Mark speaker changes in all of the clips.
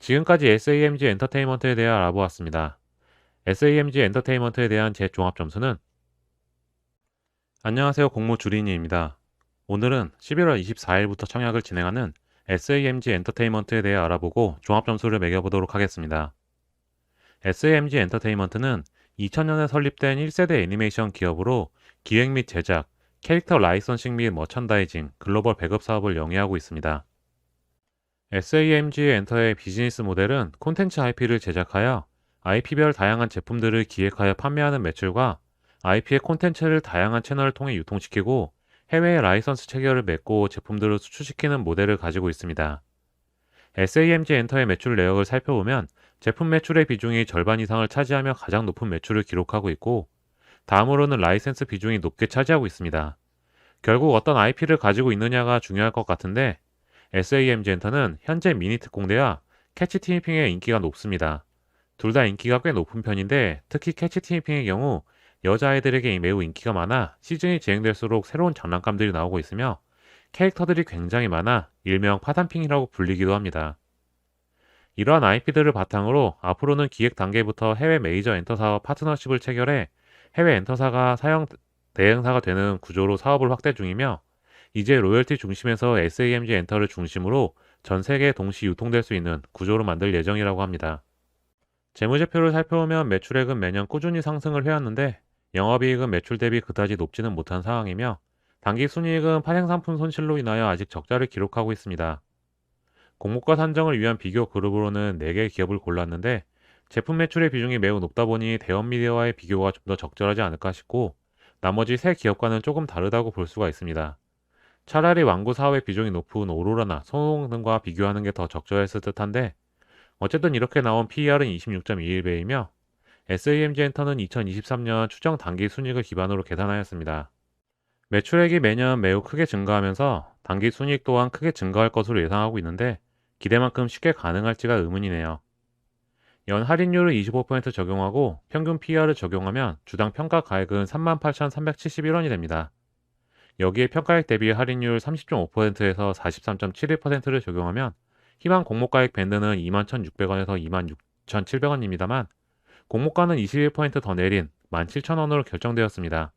Speaker 1: 지금까지 SAMG 엔터테인먼트에 대해 알아보았습니다. SAMG 엔터테인먼트에 대한 제 종합 점수는 안녕하세요 공모 주린이입니다. 오늘은 11월 24일부터 청약을 진행하는 SAMG 엔터테인먼트에 대해 알아보고 종합 점수를 매겨보도록 하겠습니다. SAMG 엔터테인먼트는 2000년에 설립된 1세대 애니메이션 기업으로 기획 및 제작, 캐릭터 라이선싱 및 머천다이징, 글로벌 배급 사업을 영위하고 있습니다. SAMG 엔터의 비즈니스 모델은 콘텐츠 IP를 제작하여 IP별 다양한 제품들을 기획하여 판매하는 매출과 IP의 콘텐츠를 다양한 채널을 통해 유통시키고 해외에 라이선스 체결을 맺고 제품들을 수출시키는 모델을 가지고 있습니다. SAMG 엔터의 매출 내역을 살펴보면 제품 매출의 비중이 절반 이상을 차지하며 가장 높은 매출을 기록하고 있고 다음으로는 라이센스 비중이 높게 차지하고 있습니다. 결국 어떤 IP를 가지고 있느냐가 중요할 것 같은데 SAMG 엔터는 현재 미니트 공대와 캐치 티니핑의 인기가 높습니다. 둘 다 인기가 꽤 높은 편인데 특히 캐치 티니핑의 경우 여자아이들에게 매우 인기가 많아 시즌이 진행될수록 새로운 장난감들이 나오고 있으며 캐릭터들이 굉장히 많아 일명 파단핑이라고 불리기도 합니다. 이러한 IP들을 바탕으로 앞으로는 기획 단계부터 해외 메이저 엔터사와 파트너십을 체결해 해외 엔터사가 사용 대행사가 되는 구조로 사업을 확대 중이며 이제 로열티 중심에서 SAMG 엔터를 중심으로 전 세계에 동시 유통될 수 있는 구조로 만들 예정이라고 합니다. 재무제표를 살펴보면 매출액은 매년 꾸준히 상승을 해왔는데 영업이익은 매출 대비 그다지 높지는 못한 상황이며 단기 순이익은 파생상품 손실로 인하여 아직 적자를 기록하고 있습니다. 공모가 산정을 위한 비교 그룹으로는 4개의 기업을 골랐는데 제품 매출의 비중이 매우 높다 보니 대원 미디어와의 비교가 좀 더 적절하지 않을까 싶고 나머지 세 기업과는 조금 다르다고 볼 수가 있습니다. 차라리 완구 사업의 비중이 높은 오로라나 소농 등과 비교하는 게 더 적절했을 듯한데 어쨌든 이렇게 나온 PER은 26.21배이며 SAMG 엔터는 2023년 추정 단기 순이익을 기반으로 계산하였습니다. 매출액이 매년 매우 크게 증가하면서 단기 순이익 또한 크게 증가할 것으로 예상하고 있는데 기대만큼 쉽게 가능할지가 의문이네요. 연 할인율을 25% 적용하고 평균 PER을 적용하면 주당 평가 가액은 38,371원이 됩니다. 여기에 평가액 대비 할인율 30.5%에서 43.71%를 적용하면 희망 공모가액 밴드는 21,600원에서 26,700원입니다만 공모가는 21%더 내린 17,000원으로 결정되었습니다.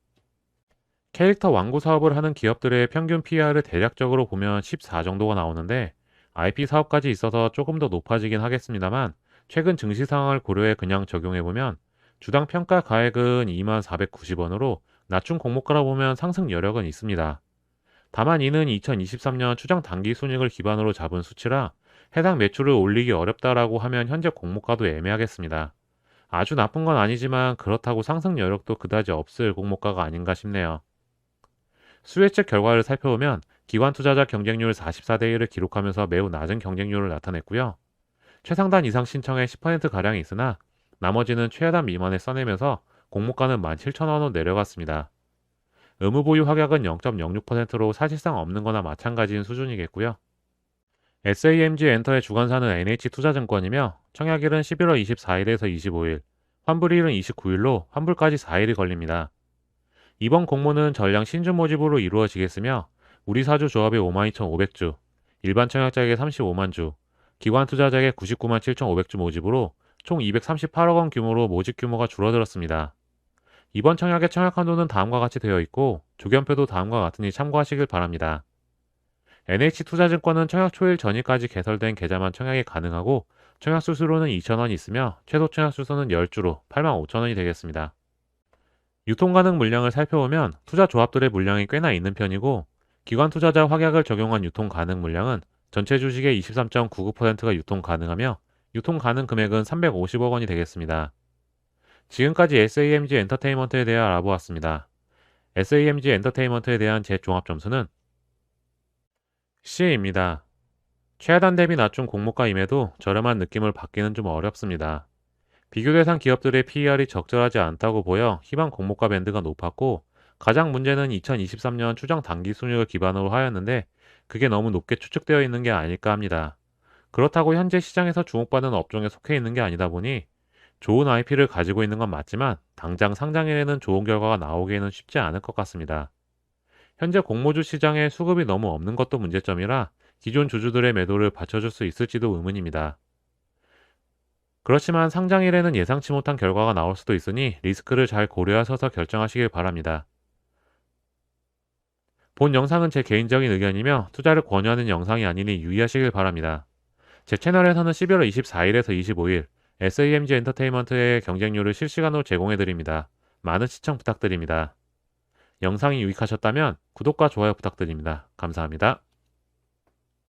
Speaker 1: 캐릭터 완구 사업을 하는 기업들의 평균 PR을 대략적으로 보면 14 정도가 나오는데 IP 사업까지 있어서 조금 더 높아지긴 하겠습니다만 최근 증시 상황을 고려해 그냥 적용해보면 주당 평가 가액은 2490원으로 낮춘 공모가라 보면 상승 여력은 있습니다. 다만 이는 2023년 추정 단기 순익을 기반으로 잡은 수치라 해당 매출을 올리기 어렵다라고 하면 현재 공모가도 애매하겠습니다. 아주 나쁜 건 아니지만 그렇다고 상승 여력도 그다지 없을 공모가가 아닌가 싶네요. 수혜책 결과를 살펴보면 기관 투자자 경쟁률 44대 1을 기록하면서 매우 낮은 경쟁률을 나타냈고요. 최상단 이상 신청의 10%가량이 있으나 나머지는 최하단 미만에 써내면서 공모가는 17,000원으로 내려갔습니다. 의무 보유 확약은 0.06%로 사실상 없는 거나 마찬가지인 수준이겠고요. SAMG 엔터의 주관사는 NH투자증권이며 청약일은 11월 24일에서 25일, 환불일은 29일로 환불까지 4일이 걸립니다. 이번 공모는 전량 신주 모집으로 이루어지겠으며 우리 사주 조합의 52,500주, 일반 청약자에게 35만 주, 기관 투자자에게 99만 7,500주 모집으로 총 238억 원 규모로 모집 규모가 줄어들었습니다. 이번 청약의 청약 한도는 다음과 같이 되어 있고 조견표도 다음과 같으니 참고하시길 바랍니다. NH투자증권은 청약 초일 전일까지 개설된 계좌만 청약이 가능하고 청약 수수료는 2,000원이 있으며 최소 청약 수수는 10주로 85,000원이 되겠습니다. 유통 가능 물량을 살펴보면 투자 조합들의 물량이 꽤나 있는 편이고 기관 투자자 확약을 적용한 유통 가능 물량은 전체 주식의 23.99%가 유통 가능하며 유통 가능 금액은 350억 원이 되겠습니다. 지금까지 SAMG 엔터테인먼트에 대해 알아보았습니다. SAMG 엔터테인먼트에 대한 제 종합 점수는 C입니다. 최하단 대비 낮춘 공모가임에도 저렴한 느낌을 받기는 좀 어렵습니다. 비교 대상 기업들의 PER이 적절하지 않다고 보여 희망 공모가 밴드가 높았고 가장 문제는 2023년 추정 단기 순익을 기반으로 하였는데 그게 너무 높게 추측되어 있는 게 아닐까 합니다. 그렇다고 현재 시장에서 주목받는 업종에 속해 있는 게 아니다 보니 좋은 IP를 가지고 있는 건 맞지만 당장 상장일에는 좋은 결과가 나오기에는 쉽지 않을 것 같습니다. 현재 공모주 시장에 수급이 너무 없는 것도 문제점이라 기존 주주들의 매도를 받쳐줄 수 있을지도 의문입니다. 그렇지만 상장일에는 예상치 못한 결과가 나올 수도 있으니 리스크를 잘 고려하셔서 결정하시길 바랍니다. 본 영상은 제 개인적인 의견이며 투자를 권유하는 영상이 아니니 유의하시길 바랍니다. 제 채널에서는 11월 24일에서 25일 SAMG 엔터테인먼트의 경쟁률을 실시간으로 제공해 드립니다. 많은 시청 부탁드립니다. 영상이 유익하셨다면 구독과 좋아요 부탁드립니다. 감사합니다.